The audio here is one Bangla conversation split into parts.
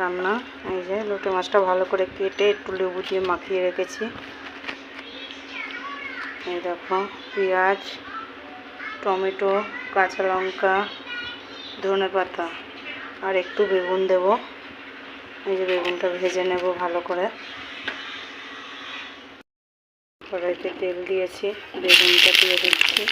রান্না, এই যে লোটে মাছটা ভালো করে কেটে একটু লেবু দিয়ে মাখিয়ে রেখেছি। এই দেখো, পেঁয়াজ, টমেটো, কাঁচা লঙ্কা, ধনে পাতা, আর একটু বেগুন দেব। এই যে বেগুনটা ভেজে নেব ভালো করে। কড়াইতে তেল দিয়েছি, বেগুনটা দিয়ে দিচ্ছি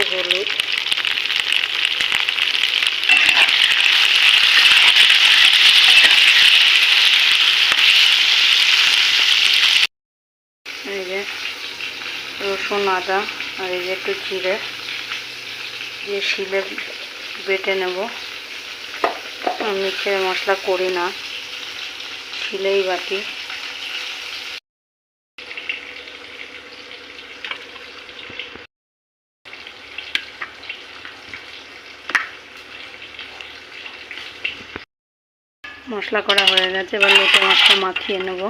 একটু হলুদ এই যে রসুন আদা আর এই যে একটু জিরে দিয়ে শিলে বেটে নেব। মিক্সের মশলা করি না, শিলেই বাটি। মশলা করা হয়ে গেছে, এবার লোটে মশলা মাখিয়ে নেব।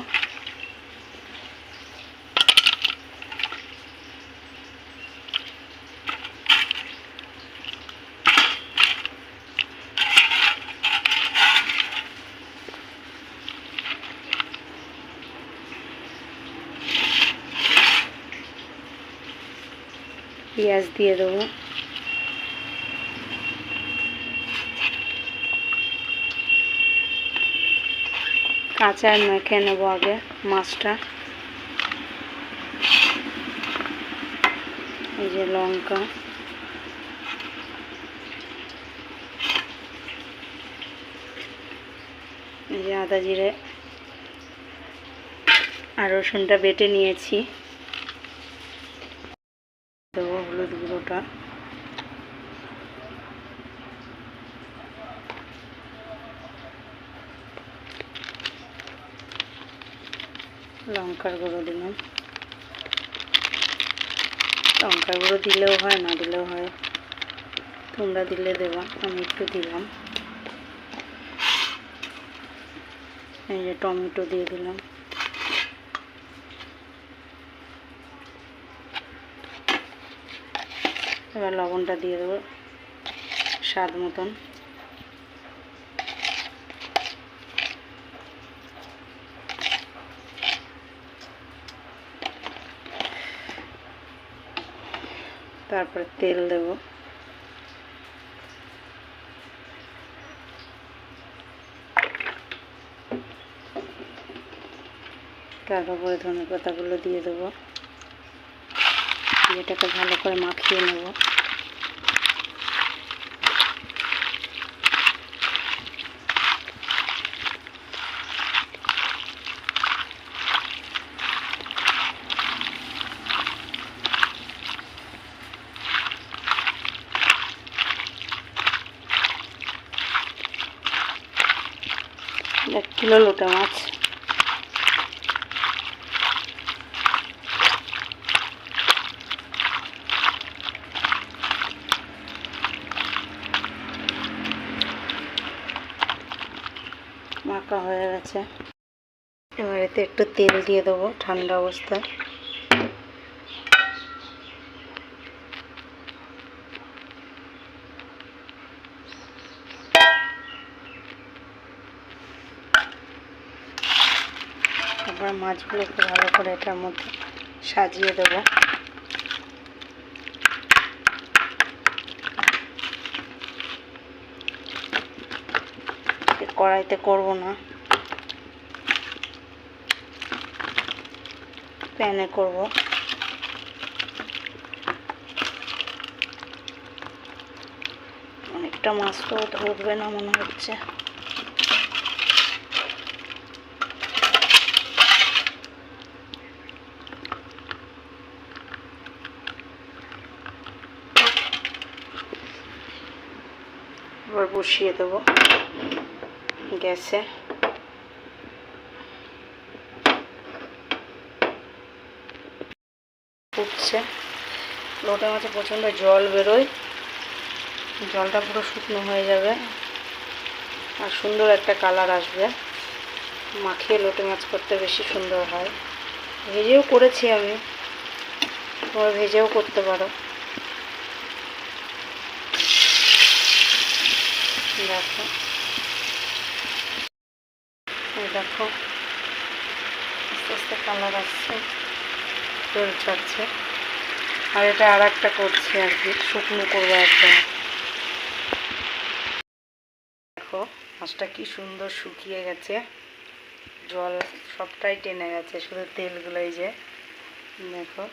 পেঁয়াজ দিয়ে দেবো কাঁচা মেখে নেব আগে মাছটা। এই যে লঙ্কা। এই যে আদা জিরে। আর রসুনটা বেটে নিয়েছি দেবো গুঁড়োটা লঙ্কার গুঁড়ো দিলাম। লঙ্কার গুঁড়ো দিলেও হয়, না দিলেও হয়। তোমরা দিলে দেবা, আমি একটু দিলাম। এই যে টমেটো দিয়ে দিলাম। এবার লবণটা দিয়ে দেবো স্বাদ মতন। তারপরে তেল দেব। তারপরে ধনে পাতাগুলো দিয়ে দেবো। এটাকে ভালো করে মাখিয়ে নেব। কিলো লোটা মাছ? মাখা হয়ে গেছে। এবার এতে একটু তেল দিয়ে দেবো ঠান্ডা অবস্থায়। তারপর মাছগুলোকে ভালো করে এটার মধ্যে সাজিয়ে দেবো। কড়াইতে করব না। প্যানে করব। অনেকটা মাছ তো ধরবে না মনে হচ্ছে। এবার বসিয়ে দেবো। গ্যাসে ফুটছে লোটে মাছে প্রচণ্ড জল বেরোয়। জলটা পুরো শুকনো হয়ে যাবে। আর সুন্দর একটা কালার আসবে। মাখিয়ে লোটে মাছ করতে বেশি সুন্দর হয়। ভেজেও করেছি আমি। তোমরা ভেজেও করতে পারো। দেখো। দেখো, আস্তে আস্তে কালার আসছে তেল ছাড়ছে। আর এটা আর একটা করছি আর কি, শুকনো করব একদম দেখো, মাছটা কি সুন্দর শুকিয়ে গেছে। জল সবটাই টেনে গেছে, শুধু তেলগুলো এই যে। দেখো,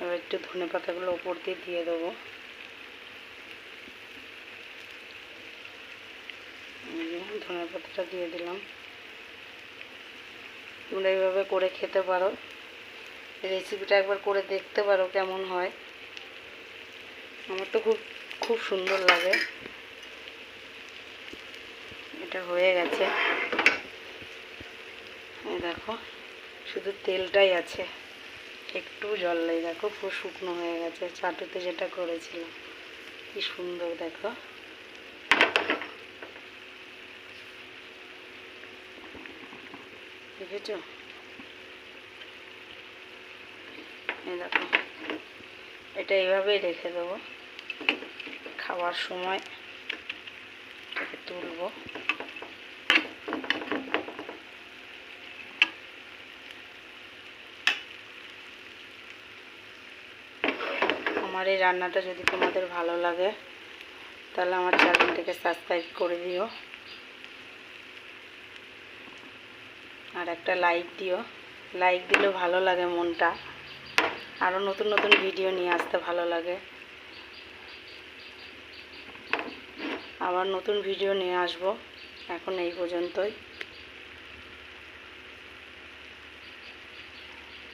এবার একটু ধনে পাতাগুলো ওপর দিয়ে দিয়ে দেবো এই যে ধনে পাতাটা দিয়ে দিলাম। তোমরা এইভাবে করে খেতে পারো। রেসিপিটা একবার করে দেখতে পারো কেমন হয়। আমার তো খুব খুব সুন্দর লাগে। এটা হয়ে গেছে। দেখো, শুধু তেলটাই আছে। একটু জল নেই। দেখো, পুরো শুকনো হয়ে গেছে। চাটুতে যেটা করেছিলাম। কি সুন্দর, দেখো। দেখেছ এই দেখো, এটা এইভাবেই রেখে দেবো। খাওয়ার সময় এটাকে তুলবো। আমার এই রান্নাটা যদি তোমাদের ভালো লাগে, তাহলে আমার চ্যানেলটাকে সাবস্ক্রাইব করে দিও। আর একটা লাইক দিও। লাইক দিলে ভালো লাগে মনটা। আরও নতুন নতুন ভিডিও নিয়ে আসতে ভালো লাগে। আবার নতুন ভিডিও নিয়ে আসব। এখন এই পর্যন্তই।